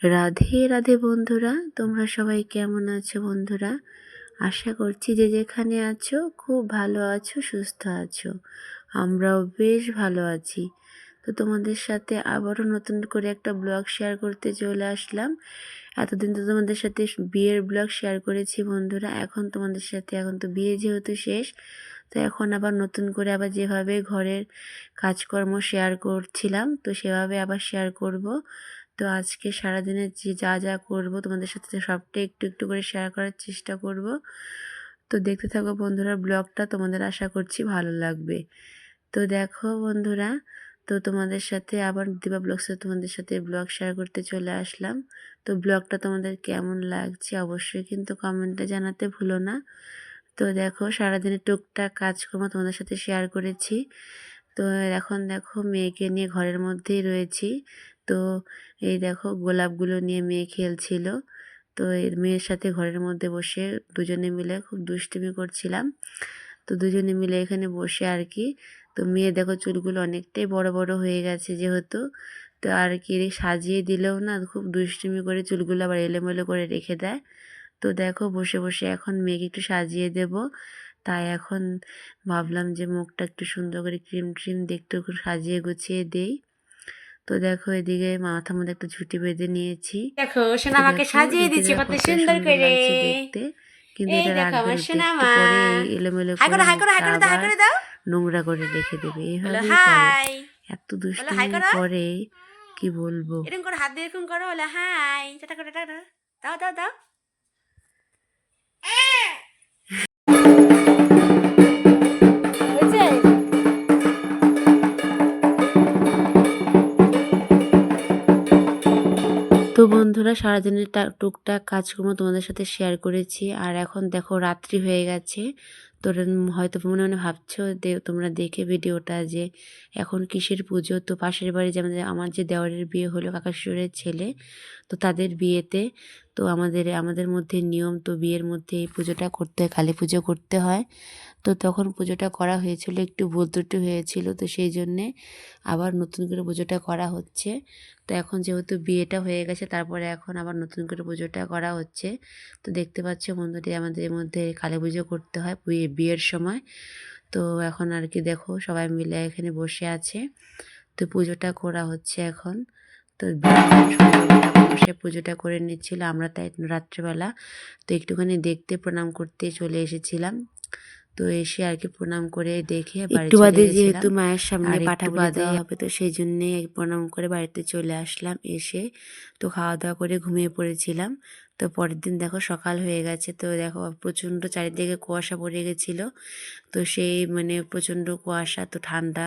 রাধে রাধে বন্ধুরা, তোমরা সবাই কেমন আছো বন্ধুরা? আশা করছি যে যেখানে আছো খুব ভালো আছো, সুস্থ আছো। আমরাও বেশ ভালো আছি। তো তোমাদের সাথে আবারও নতুন করে একটা ব্লগ শেয়ার করতে চলে আসলাম। এতদিন তো তোমাদের সাথে বিয়ের ব্লগ শেয়ার করেছি বন্ধুরা, এখন তোমাদের সাথে, এখন তো বিয়ে যেহেতু শেষ, তো এখন আবার নতুন করে আবার যেভাবে ঘরের কাজকর্ম শেয়ার করছিলাম, তো সেভাবে আবার শেয়ার করব। তো আজকে সারাদিনের যে যা যা করব তোমাদের সাথে সবটাই একটু একটু করে শেয়ার করার চেষ্টা করব। তো দেখতে থাকো বন্ধুরা ব্লগটা তোমাদের আশা করছি ভালো লাগবে। তো দেখো বন্ধুরা, তো তোমাদের সাথে আবার দিবা ব্লগসে তোমাদের সাথে ব্লগ শেয়ার করতে চলে আসলাম। তো ব্লগটা তোমাদের কেমন লাগছে অবশ্যই কিন্তু কমেন্টে জানাতে ভুলো না। তো দেখো সারাদিনে টুকটাক কাজকর্ম তোমাদের সাথে শেয়ার করেছি। তো এখন দেখো মেয়েকে নিয়ে ঘরের মধ্যেই রয়েছি। তো এই দেখো গোলাপগুলো নিয়ে মেয়ে খেলছিল। তো এর মেয়ের সাথে ঘরের মধ্যে বসে দুজনে মিলে খুব দুষ্টুমি করছিলাম। তো দুজনে মিলে এখানে বসে আর কি। তো মেয়ে দেখো চুলগুলো অনেকটাই বড় বড় হয়ে গেছে যেহেতু। তো আর কি সাজিয়ে দিলেও না খুব দুষ্টুমি করে চুলগুলো আবার এলোমেলো করে রেখে দেয়। তো দেখো বসে বসে এখন মেয়েকে একটু সাজিয়ে দেব। তাই এখন ভাবলাম যে মুখটা একটু সুন্দর করে ক্রিম ট্রিম দেখতে সাজিয়ে গুছিয়ে দেই। তো দেখো এদিকে মাথার মধ্যে একটা ঝুটি বেঁধে নিয়েছি। দেখো সোনা আমাকে সাজিয়ে দিচ্ছে কত সুন্দর করে। দেখতে। কিন্তু এটা রাখবে। পরে এলোমেলো করে নোংরা করে রেখে দেবে। এত দুষ্টুমি করো। কি বলব? এরকম করে হাত দিয়ে এরকম করো বলে হাই। টাটা করে টাটা। দাও দাও দাও। বন্ধুরা, সারাদিনের টুকটাক কাজকর্ম তোমাদের সাথে শেয়ার করেছি। আর এখন দেখো রাত্রি হয়ে গেছে। তোরা হয়তো মনে মনে ভাবছ দে, তোমরা দেখে ভিডিওটা যে এখন কিসের পুজো? তো পাশের বাড়ি যে আমাদের, আমার যে দেওয়ারের বিয়ে হলো কাকাশ্বরের ছেলে তো তাদের বিয়েতে তো আমাদের আমাদের মধ্যে নিয়ম তো বিয়ের মধ্যে এই পুজোটা করতে হয়, কালী পুজো করতে হয়। তো তখন পুজোটা করা হয়েছিল, একটু ত্রুটি হয়েছিল, তো সেই জন্যে আবার নতুন করে পুজোটা করা হচ্ছে। তো এখন যেহেতু বিয়েটা হয়ে গেছে, তারপরে এখন আবার নতুন করে পুজোটা করা হচ্ছে। তো দেখতে পাচ্ছ বন্ধুটি আমাদের মধ্যে কালী পুজো করতে হয় বিয়ে- বিয়ের সময়। তো এখন আর কি দেখো, সবাই মিলে এখানে বসে আছে। তো পুজোটা করা হচ্ছে এখন। তো সে পুজোটা করে নিচ্ছিল আমরা তাই রাত্রেবেলা। তো একটুখানি দেখতে প্রণাম করতে চলে এসেছিলাম। তো এসে আর কি প্রণাম করে দেখে একটু বাদে যেহেতু মায়ের সামনে পাঠা দেওয়া হবে তো সেই জন্যে প্রণাম করে বাড়িতে চলে আসলাম এসে তো খাওয়া দাওয়া করে ঘুমিয়ে পড়েছিলাম। তো পরের দিন দেখো সকাল হয়ে গেছে। তো দেখো প্রচণ্ড চারিদিকে কুয়াশা পড়ে গেছিল। তো সেই মানে প্রচণ্ড কুয়াশা, তো ঠান্ডা,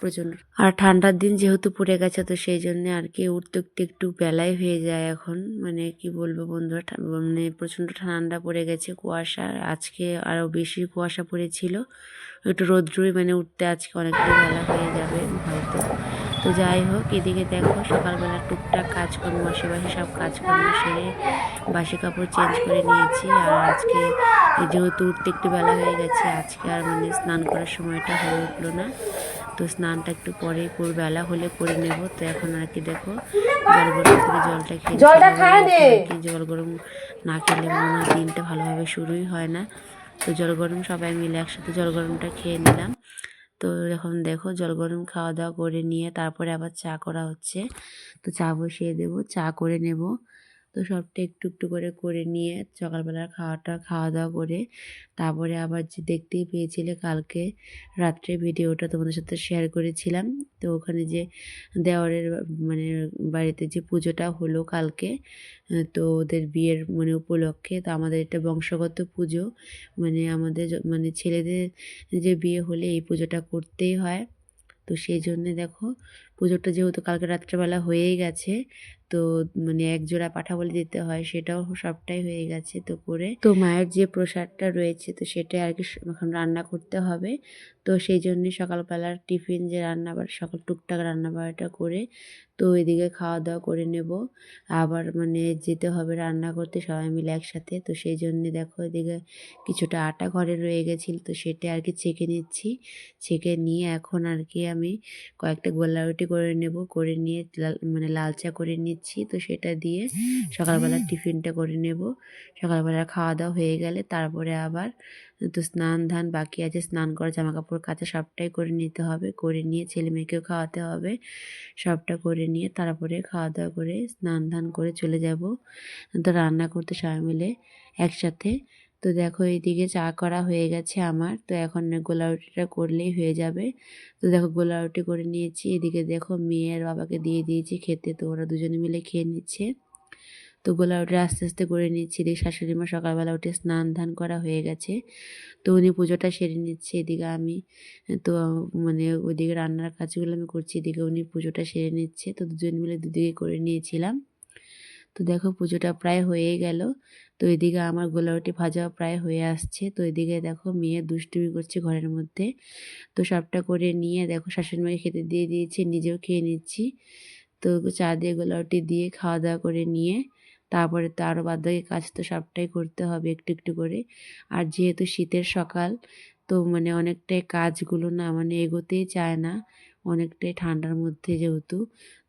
প্রচণ্ড। আর ঠান্ডার দিন যেহেতু পড়ে গেছে, তো সেই জন্যে আর কি উঠতে উঠতে একটু বেলায় হয়ে যায় এখন। মানে কি বলব বন্ধুরা মানে প্রচণ্ড ঠান্ডা পড়ে গেছে কুয়াশা। আজকে আরও বেশি কুয়াশা পড়েছিল। একটু রোদ্রুই মানে উঠতে আজকে অনেকটা বেলা হয়ে যাবে, হয়তো। তো যাই হোক এদিকে দেখো সকালবেলা টুকটাক কাজকর্ম আশেপাশে সব কাজকর্ম সেরে বাসি কাপড় চেঞ্জ করে নিয়েছি। আর আজকে যেহেতু উঠতে একটু বেলা হয়ে গেছে আজকে আর মানে স্নান করার সময়টা হয়ে উঠল না। তো স্নানটা একটু পরে পুরো বেলা হলে করে নেব। তো এখন আর কি দেখো জল গরম করে জলটা খেয়ে জলটা খায় নে। কি জল গরম না খেলে মনে হয় দিনটা ভালোভাবে শুরুই হয় না। তো জল গরম সবাই মিলে একসাথে জল গরমটা খেয়ে নিলাম। তো এখন দেখো জল গরম খাওয়া দাওয়া করে নিয়ে তারপরে আবার চা করা হচ্ছে, তো চা বসিয়ে দেবো, চা করে নেব। তো সবটা একটু একটু করে করে নিয়ে সকালবেলার খাওয়াটা খাওয়া দাওয়া করে তারপরে আবার যে দেখতেই পেয়েছিলে কালকে রাত্রে ভিডিওটা তোমাদের সাথে শেয়ার করেছিলাম। তো ওখানে যে দেওয়ারের মানে বাড়িতে যে পুজোটা হলো কালকে, তো ওদের বিয়ের মানে উপলক্ষে, তো আমাদের এটা বংশগত পুজো। মানে আমাদের মানে ছেলেদের যে বিয়ে হলে এই পুজোটা করতেই হয়। তো সেই জন্যে দেখো পুজোটা যেহেতু কালকে রাত্রেবেলা হয়েই গেছে তো মানে এক জোড়া পাঠা বলে দিতে হয়, সেটাও সবটাই হয়ে গেছে তো করে তো মায়ের যে প্রসাদটা রয়েছে, তো সেটাই আর কি এখন রান্না করতে হবে। তো সেই জন্যে সকালবেলার টিফিন যে রান্না বাড়া সকাল টুকটাক রান্না বাড়াটা করে, তো এদিকে খাওয়া দাওয়া করে নেব। আবার মানে যেতে হবে রান্না করতে সবাই মিলে একসাথে, তো সেই জন্যে দেখো এদিকে কিছুটা আটা ঘরে রয়ে গেছিল, তো সেটা আর কি ছেঁকে নিচ্ছি। ছেঁকে নিয়ে এখন আর কি আমি কয়েকটা গোলা রুটি করে নেব, করে নিয়ে মানে লাল চা করে নিচ্ছি। নিচ্ছি তো সেটা দিয়ে সকালবেলা টিফিনটা করে নেব। সকালবেলা খাওয়া দাওয়া হয়ে গেলে তারপরে আবার তো স্নান ধান বাকি আছে স্নান করা জামা কাপড় কাচা সবটাই করে নিতে হবে। করে নিয়ে ছেলে মেয়েকেও খাওয়াতে হবে। সবটা করে নিয়ে তারপরে খাওয়া দাওয়া করে স্নান ধান করে চলে যাব। তো রান্না করতে সবাই মিলে একসাথে তো দেখো এইদিকে চা করা হয়ে গেছে আমার। তো এখন গোলা রুটিটা করলেই হয়ে যাবে। তো দেখো গোলা রুটি করে নিয়েছি। এদিকে দেখো মেয়ে আর বাবাকে দিয়ে দিয়েছি খেতে। তো ওরা দুজনে মিলে খেয়ে নিচ্ছে। তো গোলা রুটি আস্তে আস্তে করে নিচ্ছি। এদিকে শাশুড়ি মা সকালবেলা উঠে স্নান ধান করা হয়ে গেছে। তো উনি পুজোটা সেরে নিচ্ছে। এদিকে আমি, তো মানে ওইদিকে রান্নার কাজগুলো আমি করছি। এদিকে উনি পুজোটা সেরে নিচ্ছে। তো দুজন মিলে দুদিকে করে নিয়েছিলাম। তো দেখো পুজোটা প্রায় হয়েই গেল। তো এদিকে আমার গোলাউটি ভাজা প্রায় হয়ে আসছে। তো এদিকে দেখো মেয়ে দুষ্টুমি করছে ঘরের মধ্যে। তো সবটা করে নিয়ে দেখো শাশুড়ি মাকে খেতে দিয়ে দিয়েছি, নিজেও খেয়ে নিচ্ছি। তো চা দিয়ে গোলাউটি দিয়ে খাওয়া দাওয়া করে নিয়ে তারপরে তো আরও বাদবাকি কাজ তো সবটাই করতে হবে একটু একটু করে। আর যেহেতু শীতের সকাল, তো মানে অনেকটাই কাজগুলো না মানে এগোতেই চায় না। অনেকটাই ঠান্ডার মধ্যে যেহেতু।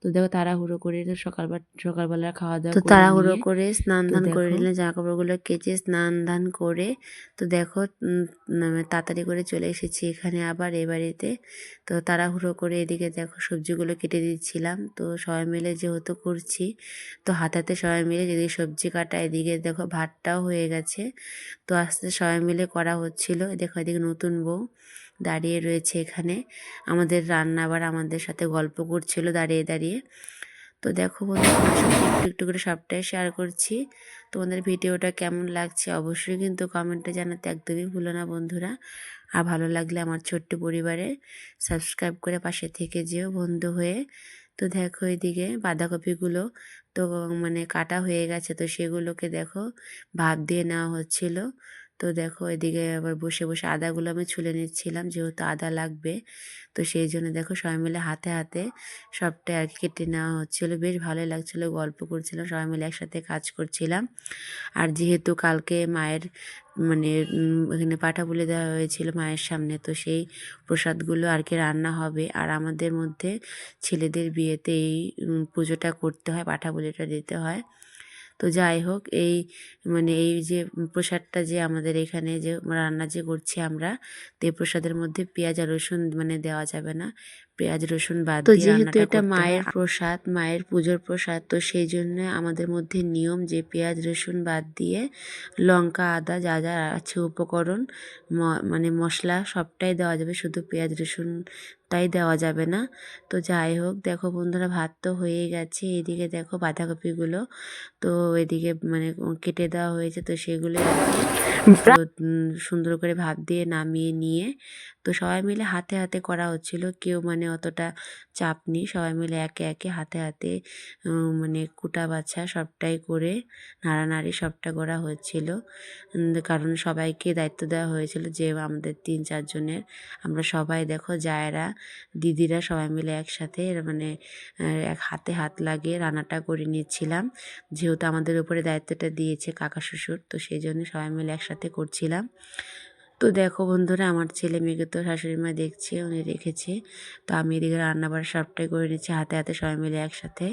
তো দেখো তাড়াহুড়ো করে তো সকালবেলা সকালবেলা খাওয়া দাওয়া তো তাড়াহুড়ো করে স্নান ধান করে নিলে জামা কাপড়গুলো কেচে স্নান ধান করে তো দেখো মানে তাড়াতাড়ি করে চলে এসেছি এখানে আবার এ বাড়িতে। তো তাড়াহুড়ো করে এদিকে দেখো সবজিগুলো কেটে দিচ্ছিলাম। তো সবাই মিলে যেহেতু করছি তো হাতে হাতে সবাই মিলে যদি সবজি কাটা এদিকে দেখো ভাতটাও হয়ে গেছে। তো আস্তে সবাই মিলে করা হচ্ছিল। দেখো এদিকে নতুন বউ। দাঁড়িয়ে রয়েছে এখানে। আমাদের রান্না আবার আমাদের সাথে গল্প করছিল দাঁড়িয়ে দাঁড়িয়ে। তো দেখো বন্ধু একটু একটু করে সবটাই শেয়ার করছি। তোমাদের ভিডিওটা কেমন লাগছে অবশ্যই কিন্তু কমেন্টে জানাতে একদমই ভুলো না বন্ধুরা। আর ভালো লাগলে আমার ছোট্ট পরিবারে সাবস্ক্রাইব করে পাশে থেকে যেও বন্ধু হয়ে। তো দেখো এদিকে বাঁধাকপিগুলো তো মানে কাটা হয়ে গেছে, তো সেগুলোকে দেখো ভাত দিয়ে নেওয়া হচ্ছিল। তো দেখো এদিকে আবার বসে বসে আদাগুলো আমি ছুলে নিচ্ছিলাম, যেহেতু আদা লাগবে। তো সেই জন্য দেখো সবাই মিলে হাতে হাতে সবটাই আর কেটে নেওয়া হচ্ছিল। বেশ ভালোই লাগছিল, গল্প করছিলাম, সবাই মিলে একসাথে কাজ করছিলাম। আর যেহেতু কালকে মায়ের মানে এখানে পাঠা বলে দেওয়া হয়েছিল মায়ের সামনে, তো সেই প্রসাদগুলো আর কি রান্না হবে। আর আমাদের মধ্যে ছেলেদের বিয়েতে এই পুজোটা করতে হয়, পাঠা বলিটা দিতে হয়। তো যাই হোক এই মানে এই যে প্রসাদটা যে আমাদের এখানে যে রান্না যে করছি আমরা তো এই প্রসাদের মধ্যে পেঁয়াজ আর রসুন মানে দেওয়া যাবে না। পেঁয়াজ রসুন বাদ তো যেহেতু এটা মায়ের প্রসাদ মায়ের পুজোর প্রসাদ তো সেই জন্য আমাদের মধ্যে নিয়ম যে পেঁয়াজ রসুন বাদ দিয়ে লঙ্কা আদা যা যা আছে উপকরণ মানে মশলা সবটাই দেওয়া যাবে। শুধু পেঁয়াজ রসুন তাই দেওয়া যাবে না। তো যাই হোক দেখো বন্ধুরা ভাত তো হয়ে গেছে। এদিকে দেখো বাঁধাকপিগুলো তো এদিকে মানে কেটে দেওয়া হয়েছে তো সেগুলো সুন্দর করে ভাত দিয়ে নামিয়ে নিয়ে তো সবাই মিলে হাতে হাতে করা হচ্ছিল। কেউ মানে অতটা চাপ নেই সবাই মিলে একে একে হাতে হাতে মানে কুটা বাছা সবটাই করে নাড়ানাড়ি সবটা করা হচ্ছিল। কারণ সবাইকে দায়িত্ব দেওয়া হয়েছিল যে আমাদের তিন চারজনের আমরা সবাই দেখো জায়েরা দিদিরা সবাই মিলে একসাথে মানে এক হাতে হাত লাগিয়ে রান্নাটা করে নিচ্ছিলাম। যেহেতু আমাদের উপরে দায়িত্বটা দিয়েছে কাকা শ্বশুর, তো সেই জন্য সবাই মিলে একসাথে করছিলাম। তো দেখো বন্ধুরা, আমার ছেলে মেয়েকে তো শাশুড়ি মা দেখছে, উনি রেখেছে। তো আমি এদিকে রান্নাবার সবটাই করে নিচ্ছি, হাতে হাতে সবাই মিলে একসাথে।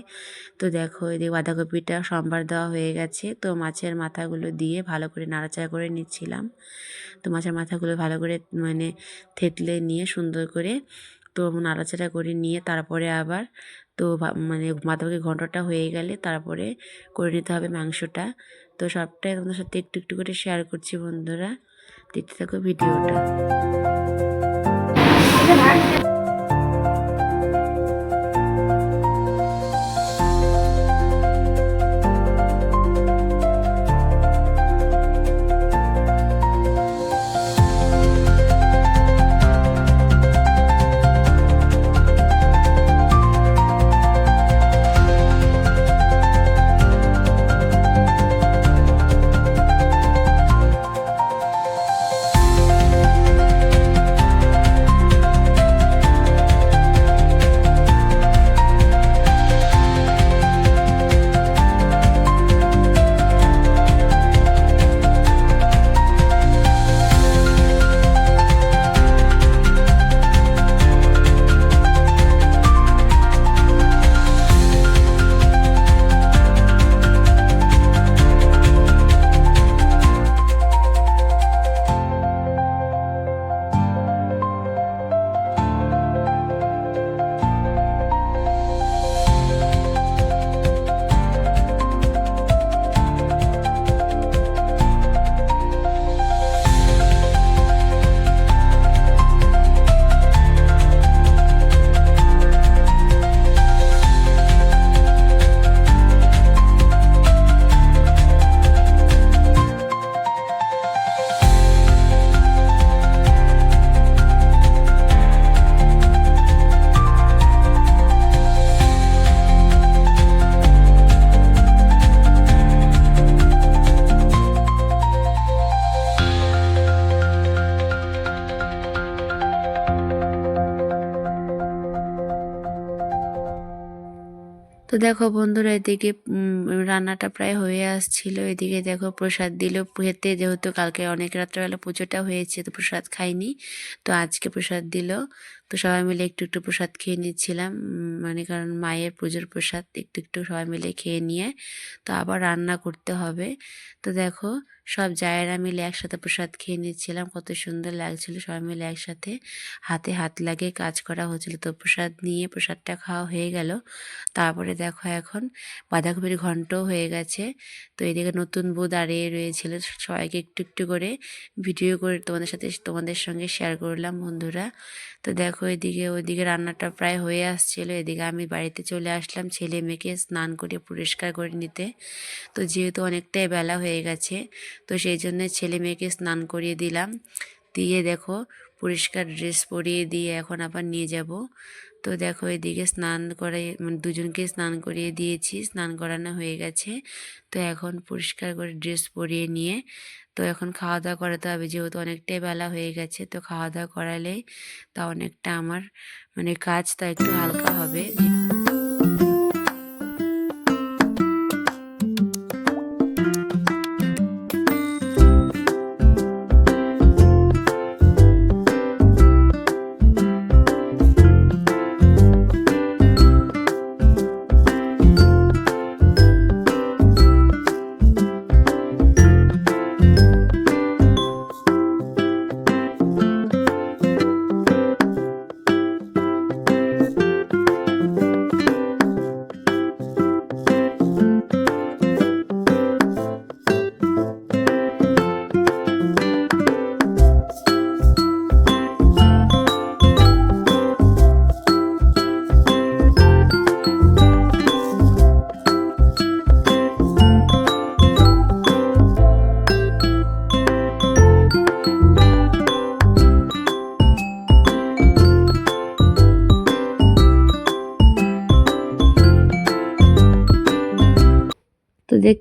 তো দেখো, এদিকে বাঁধাকপিটা সম্বার দেওয়া হয়ে গেছে। তো মাছের মাথাগুলো দিয়ে ভালো করে নাড়াচাড়া করে নিচ্ছিলাম। তো মাছের মাথাগুলো ভালো করে মানে থেতলে নিয়ে সুন্দর করে তো নাড়াচাড়া করে নিয়ে তারপরে আবার তো মানে বাঁধাকপি ঘন্টটা হয়ে গেলে তারপরে করে নিতে হবে মাংসটা। তো সবটাই তোমাদের সাথে একটু একটু করে শেয়ার করছি বন্ধুরা। দেখতে থাকো ভিডিওটা। দেখো বন্ধুরা, এদিকে রান্নাটা প্রায় হয়ে আসছিল। এদিকে দেখো প্রসাদ দিল। খেতে যেহেতু কালকে অনেক রাত্রেবেলা পুজোটা হয়েছে, তো প্রসাদ খাইনি। তো আজকে প্রসাদ দিল। তো সবাই মিলে একটু একটু প্রসাদ খেয়ে নিচ্ছিলাম। মানে কারণ মায়ের পুজোর প্রসাদ একটু একটু সবাই মিলে খেয়ে নিয়ে তো আবার রান্না করতে হবে। তো দেখো, সব জায়েরা মিলে একসাথে প্রসাদ খেয়ে নিচ্ছিলাম। কত সুন্দর লাগছিল সবাই মিলে একসাথে। হাতে হাত লাগিয়ে কাজ করা হচ্ছিল। তো প্রসাদ নিয়ে প্রসাদটা খাওয়া হয়ে গেল। তারপরে দেখো এখন বাঁধাকপির ঘন্টও হয়ে গেছে। তো এদিকে নতুন বউ দাঁড়িয়ে রয়েছিল। সবাইকে একটু একটু করে ভিডিও করে তোমাদের সাথে, তোমাদের সঙ্গে শেয়ার করলাম বন্ধুরা। তো দেখো এদিকে ওইদিকে রান্নাটা প্রায় হয়ে আসছিল। এদিকে আমি বাড়িতে চলে আসলাম ছেলে মেয়েকে স্নান করে পরিষ্কার করে নিতে। তো যেহেতু অনেকটাই বেলা হয়ে গেছে, তো সেই জন্য ছেলে মেয়েকে স্নান করিয়ে দিলাম। দিয়ে দেখো, পরিষ্কার ড্রেস পরিয়ে দিয়ে এখন আবার নিয়ে যাব। তো দেখো এদিকে স্নান করে মানে দুজনকে স্নান করিয়ে দিয়েছি, স্নান করানো হয়ে গেছে। তো এখন পরিষ্কার করে ড্রেস পরিয়ে নিয়ে, তো এখন খাওয়া দাওয়া করাতে হবে, যেহেতু অনেকটাই বেলা হয়ে গেছে, তো খাওয়া দাওয়া করালে তা অনেকটা আমার মানে কাজ তা একটু হালকা হবে।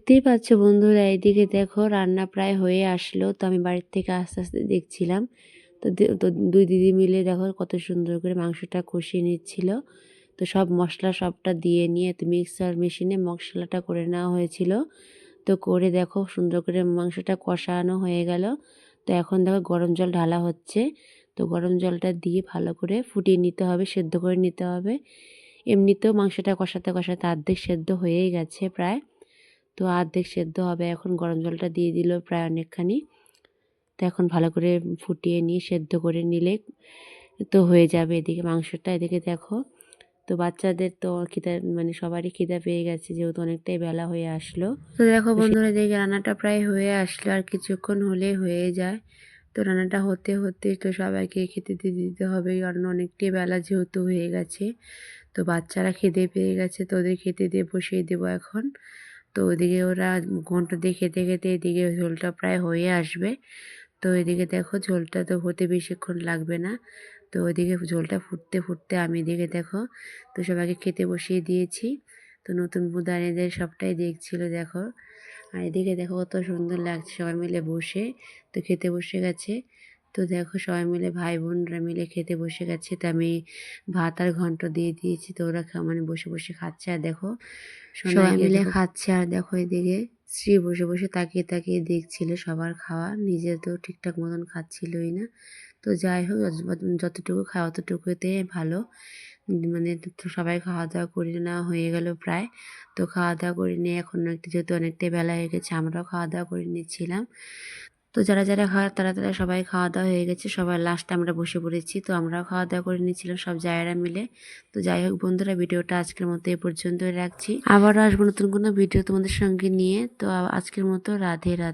দেখতেই পাচ্ছ বন্ধুরা এইদিকে দেখো রান্না প্রায় হয়ে আসলো। তো আমি বাড়ির থেকে আস্তে আস্তে দেখছিলাম। তো তো দুই দিদি মিলে দেখো কত সুন্দর করে মাংসটা কষিয়ে নিচ্ছিল। তো সব মশলা সবটা দিয়ে নিয়ে তো মিক্সার মেশিনে মশলাটা করে নেওয়া হয়েছিল। তো করে দেখো সুন্দর করে মাংসটা কষানো হয়ে গেল। তো এখন দেখো গরম জল ঢালা হচ্ছে। তো গরম জলটা দিয়ে ভালো করে ফুটিয়ে নিতে হবে, সেদ্ধ করে নিতে হবে। এমনিতেও মাংসটা কষাতে কষাতে অর্ধেক সেদ্ধ হয়েই গেছে প্রায়। তো অর্ধেক সেদ্ধ হবে। এখন গরম জলটা দিয়ে দিল প্রায় অনেকখানি। তো এখন ভালো করে ফুটিয়ে নিয়ে সেদ্ধ করে নিলে তো হয়ে যাবে এদিকে মাংসটা। এদিকে দেখো তো বাচ্চাদের তো খিদা মানে সবারই খিদা পেয়ে গেছে যেহেতু অনেকটাই বেলা হয়ে আসলো। তো দেখো বন্ধুরা দেখে রান্নাটা প্রায় হয়ে আসলো আর কিছুক্ষণ হলে হয়ে যায়। তো রান্নাটা হতে হতে তো সবাইকে খেতে দিয়ে দিতে হবে কারণ অনেকটাই বেলা যেহেতু হয়ে গেছে। তো বাচ্চারা খেতে পেয়ে গেছে তো ওদের খেতে দিয়ে বসিয়ে দেবো এখন। তো ওদিকে ওরা ঘণ্টা দিয়ে খেতে খেতে এদিকে ঝোলটা প্রায় হয়ে আসবে। তো এদিকে দেখো ঝোলটা তো হতে বেশিক্ষণ লাগবে না। তো ওইদিকে ঝোলটা ফুটতে ফুটতে আমি এদিকে দেখো তো সবাইকে খেতে বসিয়ে দিয়েছি। তো নতুন বুদানিদের সবটাই দেখছিল দেখো। আর এদিকে দেখো কত সুন্দর লাগছে সবাই মিলে বসে। তো খেতে বসে গেছে। তো দেখো সবাই মিলে ভাই বোনরা মিলে খেতে বসে গেছে। তো আমি ভাত আর ঘন্ট দিয়ে দিয়েছি তো ওরা মানে বসে বসে খাচ্ছে। আর দেখো সবাই মিলে খাচ্ছে আর দেখো এদিকে স্ত্রী বসে বসে তাকিয়ে তাকিয়ে দেখছিল সবার খাওয়া। নিজে তো ঠিকঠাক মতন খাচ্ছিলই না। তো যাই হোক যতটুকু খাওয়া অতটুকুতে ভালো। মানে তো সবাই খাওয়া দাওয়া করে নেওয়া হয়ে গেল প্রায়। তো খাওয়া দাওয়া করে নিয়ে এখন একটু যেহেতু অনেকটাই বেলা হয়ে গেছে আমরাও খাওয়া দাওয়া করে নিচ্ছিলাম। তো যারা যারা খাওয়া তারা তারা সবাই খাওয়া দাওয়া হয়ে গেছে। সবাই লাস্টে আমরা বসে পড়েছি। তো আমরাও খাওয়া দাওয়া করে নিয়েছিলাম সব জায়গারা মিলে। তো যাই হোক বন্ধুরা, ভিডিওটা আজকের মতো এ পর্যন্ত রাখছি। আবারও আসব নতুন কোনো ভিডিও তোমাদের সঙ্গে নিয়ে। তো আজকের মতো রাধে রাধে।